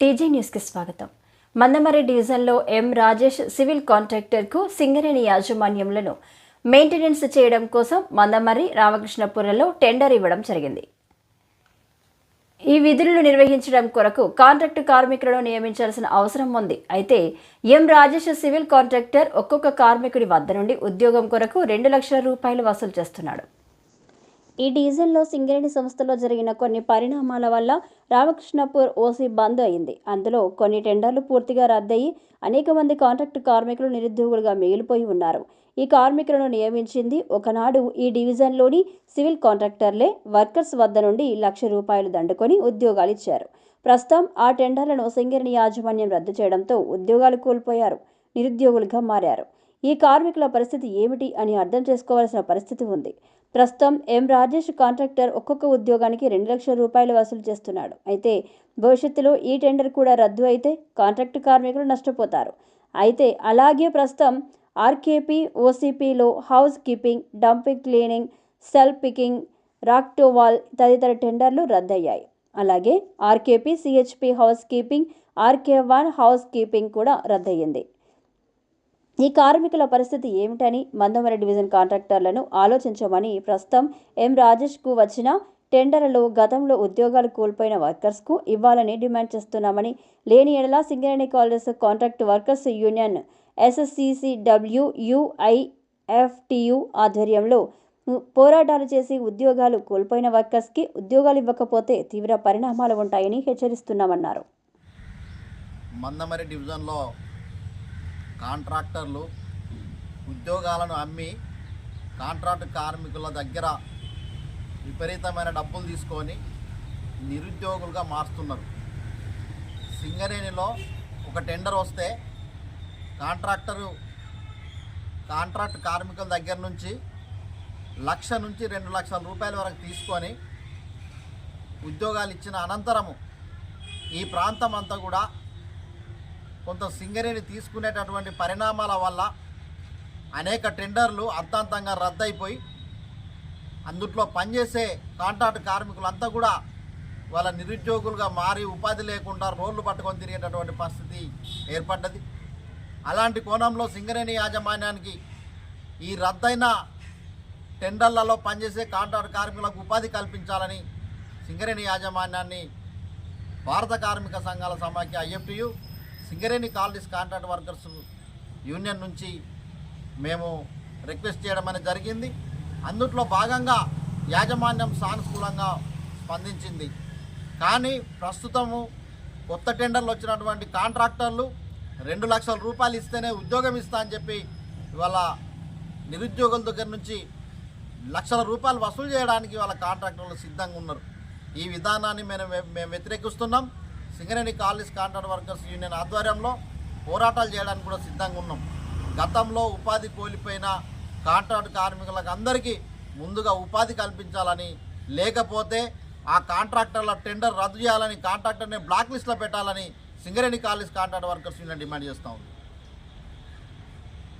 TG న్యూస్కి స్వాగతం. మందమరి డివిజన్లో ఎం రాజేష్ సివిల్ కాంట్రాక్టర్కు సింగరేణి యాజమాన్యంలను మెయింటెనెన్స్ చేయడం కోసం మందమర్రి రామకృష్ణపురంలో టెండర్ ఇవ్వడం జరిగింది. ఈ విధులను నిర్వహించడం కొరకు కాంట్రాక్టు కార్మికులను నియమించాల్సిన అవసరం ఉంది. అయితే ఎం రాజేష్ సివిల్ కాంట్రాక్టర్ ఒక్కొక్క కార్మికుడి వద్ద నుండి ఉద్యోగం కొరకు రెండు లక్షల రూపాయలు వసూలు చేస్తున్నాడు. ఈ డీజిల్లో సింగరేణి సంస్థలో జరిగిన కొన్ని పరిణామాల వల్ల రామకృష్ణపూర్ ఓసీ బంద్ అయింది. అందులో కొన్ని టెండర్లు పూర్తిగా రద్దయి అనేక మంది కాంట్రాక్టు కార్మికులు నిరుద్యోగులుగా మిగిలిపోయి ఉన్నారు. ఈ కార్మికులను నియమించింది ఒకనాడు ఈ డివిజన్లోని సివిల్ కాంట్రాక్టర్లే. వర్కర్స్ వద్ద నుండి లక్ష రూపాయలు దండుకొని ఉద్యోగాలు ఇచ్చారు. ప్రస్తుతం ఆ టెండర్లను సింగరేణి యాజమాన్యం రద్దు చేయడంతో ఉద్యోగాలు కోల్పోయారు నిరుద్యోగులుగా మారారు. ఈ కార్మికుల పరిస్థితి ఏమిటి అని అర్థం చేసుకోవాల్సిన పరిస్థితి ఉంది. ప్రస్తుతం ఎం. రాజేష్ కాంట్రాక్టర్ ఒక్కొక్క ఉద్యోగానికి రెండు లక్షల రూపాయలు వసూలు చేస్తున్నాడు. అయితే భవిష్యత్తులో ఈ టెండర్ కూడా రద్దు అయితే కాంట్రాక్టు కార్మికులు నష్టపోతారు. అయితే అలాగే ప్రస్తుతం RKP ఓసీపీలో housekeeping dumping cleaning cell picking రాక్టోవాల్ తదితర టెండర్లు రద్దయ్యాయి. అలాగే RKP CHP housekeeping RK one housekeeping కూడా రద్దయింది ఈ కార్మికుల పరిస్థితి ఏమిటని మందమరి డివిజన్ కాంట్రాక్టర్లను ఆలోచించమని ప్రస్తుతం ఎం రాజేష్కు వచ్చిన టెండర్లలో గతంలో ఉద్యోగాలు కోల్పోయిన వర్కర్స్కు ఇవ్వాలని డిమాండ్ చేస్తున్నామని లేని ఎడలా Singareni colliery contract workers union SSCCW UIFTU ఆధ్వర్యంలో పోరాటాలు చేసి ఉద్యోగాలు కోల్పోయిన వర్కర్స్కి ఉద్యోగాలు ఇవ్వకపోతే తీవ్ర పరిణామాలు ఉంటాయని హెచ్చరిస్తున్నామన్నారు. మందమరి డివిజన్లో కాంట్రాక్టర్లు ఉద్యోగాలను అమ్మి కాంట్రాక్ట్ కార్మికుల దగ్గర విపరీతమైన డబ్బులు తీసుకొని నిరుద్యోగులుగా మారుస్తున్నారు. సింగరేణిలో ఒక టెండర్ వస్తే కాంట్రాక్టరు కాంట్రాక్ట్ కార్మికుల దగ్గర నుంచి లక్ష నుంచి రెండు లక్షల రూపాయల వరకు తీసుకొని ఉద్యోగాలు ఇచ్చిన అనంతరము ఈ ప్రాంతం అంతా కూడా కొంత సింగరేణి తీసుకునేటటువంటి పరిణామాల వల్ల అనేక టెండర్లు అర్థాంతంగా రద్దయిపోయి అందుట్లో పనిచేసే కాంట్రాక్ట్ కార్మికులంతా కూడా వాళ్ళ నిరుద్యోగులుగా మారి ఉపాధి లేకుండా రోడ్లు పట్టుకొని తిరిగేటటువంటి పరిస్థితి ఏర్పడ్డది. అలాంటి కోణంలో సింగరేణి యాజమాన్యానికి ఈ రద్దయిన టెండర్లలో పనిచేసే కాంట్రాక్ట్ కార్మికులకు ఉపాధి కల్పించాలని సింగరేణి యాజమాన్యాన్ని భారత కార్మిక సంఘాల సమాఖ్య IFTU Singareni collieries contract workers union నుంచి మేము రిక్వెస్ట్ చేయడం అనేది జరిగింది. అందుట్లో భాగంగా యాజమాన్యం సానుకూలంగా స్పందించింది. కానీ ప్రస్తుతము కొత్త టెండర్లు వచ్చినటువంటి కాంట్రాక్టర్లు రెండు లక్షల రూపాయలు ఇస్తేనే ఉద్యోగం ఇస్తా అని చెప్పి ఇవాళ నిరుద్యోగుల దగ్గర నుంచి లక్షల రూపాయలు వసూలు చేయడానికి వాళ్ళ కాంట్రాక్టర్లు సిద్ధంగా ఉన్నారు. ఈ విధానాన్ని మేము మేము వ్యతిరేకిస్తున్నాం. Singareni colliery contract workers union ఆధ్వర్యంలో పోరాటాలు చేయడానికి కూడా సిద్ధంగా ఉన్నాం. గతంలో ఉపాధి కోల్పోయిన కాంట్రాక్ట్ కార్మికులకు అందరికీ ముందుగా ఉపాధి కల్పించాలని లేకపోతే ఆ కాంట్రాక్టర్ల టెండర్ రద్దు చేయాలని కాంట్రాక్టర్ని బ్లాక్ లిస్ట్లో పెట్టాలని Singareni colliery contract workers union demand చేస్తూ ఉంది.